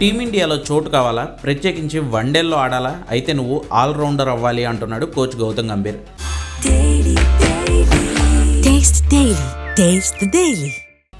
టీమిండియాలో చోటు కావాలా? ప్రత్యేకించి వన్డేల్లో ఆడాలా? అయితే నువ్వు ఆల్రౌండర్ అవ్వాలి అంటున్నాడు కోచ్ గౌతమ్ గంభీర్.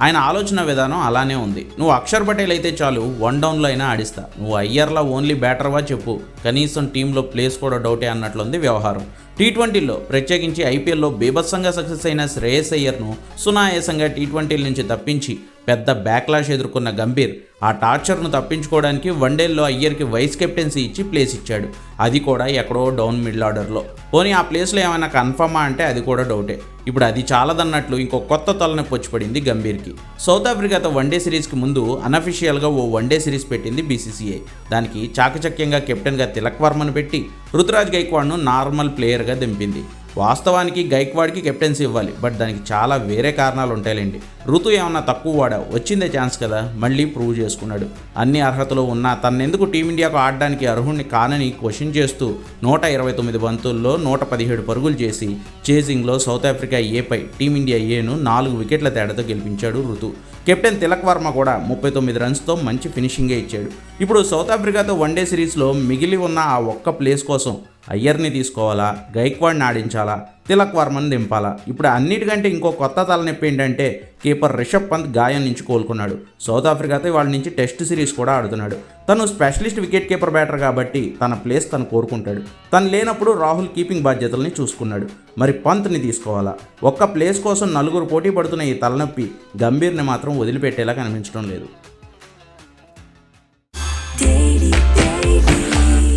ఆయన ఆలోచన విధానం అలానే ఉంది. నువ్వు అక్షర్ పటేల్ అయితే చాలు వన్ డౌన్లో అయినా ఆడిస్తా. నువ్వు అయ్యర్లా ఓన్లీ బ్యాటర్వా చెప్పు. కనీసం టీంలో ప్లేస్ కూడా డౌటే అన్నట్లుంది వ్యవహారం. టీ ట్వంటీలో ప్రత్యేకించి ఐపీఎల్లో బీభత్సంగా సక్సెస్ అయిన శ్రేయస్ అయ్యర్ను సునాయాసంగా టీ ట్వంటీల నుంచి తప్పించి పెద్ద బ్యాక్లాష్ ఎదుర్కొన్న గంభీర్ ఆ టార్చర్ను తప్పించుకోవడానికి వన్డేల్లో అయ్యర్కి వైస్ కెప్టెన్సీ ఇచ్చి ప్లేస్ ఇచ్చాడు. అది కూడా ఎక్కడో డౌన్ మిడిల్ ఆర్డర్లో. పోనీ ఆ ప్లేస్లో ఏమైనా కన్ఫర్మా అంటే అది కూడా డౌటే. ఇప్పుడు అది చాలదన్నట్లు ఇంకో కొత్త తలని పొచ్చిపడింది గంభీర్కి. సౌత్ ఆఫ్రికాతో వన్డే సిరీస్కి ముందు అనఫిషియల్గా ఓ వన్డే సిరీస్ పెట్టింది బీసీసీఐ. దానికి చాకచక్యంగా కెప్టెన్గా తిలక్ వర్మను పెట్టి రుతురాజ్ గైక్వాడ్ను నార్మల్ ప్లేయర్గా దింపింది. వాస్తవానికి గైక్వాడ్కి కెప్టెన్సీ ఇవ్వాలి బట్ దానికి చాలా వేరే కారణాలు ఉంటాయిలేండి. ఋతు ఏమన్నా తక్కువ వాడా? వచ్చిందే ఛాన్స్ కదా మళ్ళీ ప్రూవ్ చేసుకున్నాడు. అన్ని అర్హతలు ఉన్నా తన్నెందుకు టీమిండియాకు ఆడడానికి అర్హుణ్ణి కానని క్వశ్చన్ చేస్తూ నూట ఇరవై తొమ్మిది బంతుల్లో నూట పదిహేడు పరుగులు చేసి చేజింగ్లో సౌత్ ఆఫ్రికా ఏపై టీమిండియా ఏను నాలుగు వికెట్ల తేడాతో గెలిపించాడు ఋతు. కెప్టెన్ తిలక్ వర్మ కూడా ముప్పై తొమ్మిది రన్స్తో మంచి ఫినిషింగే ఇచ్చాడు. ఇప్పుడు సౌత్ ఆఫ్రికాతో వన్డే సిరీస్లో మిగిలి ఉన్న ఆ ఒక్క ప్లేస్ కోసం అయ్యర్ని తీసుకోవాలా గైక్వాడ్ని ఆడించాలా తిలక్ వర్మని దింపాలా? ఇప్పుడు అన్నిటికంటే ఇంకో కొత్త తలనొప్పి ఏంటంటే కీపర్ రిషబ్ పంత్ గాయం నుంచి కోలుకున్నాడు. సౌత్ ఆఫ్రికాతో వాళ్ళ నుంచి టెస్ట్ సిరీస్ కూడా ఆడుతున్నాడు. తను స్పెషలిస్ట్ వికెట్ కీపర్ బ్యాటర్ కాబట్టి తన ప్లేస్ తను కోరుకుంటాడు. తను లేనప్పుడు రాహుల్ కీపింగ్ బాధ్యతల్ని చూసుకున్నాడు. మరి పంత్ని తీసుకోవాలా? ఒక్క ప్లేస్ కోసం నలుగురు పోటీ పడుతున్న ఈ తలనొప్పి గంభీర్ని మాత్రం వదిలిపెట్టేలా కనిపించడం లేదు.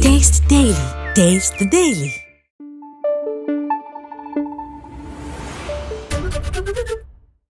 Taste Daily. Taste the Daily.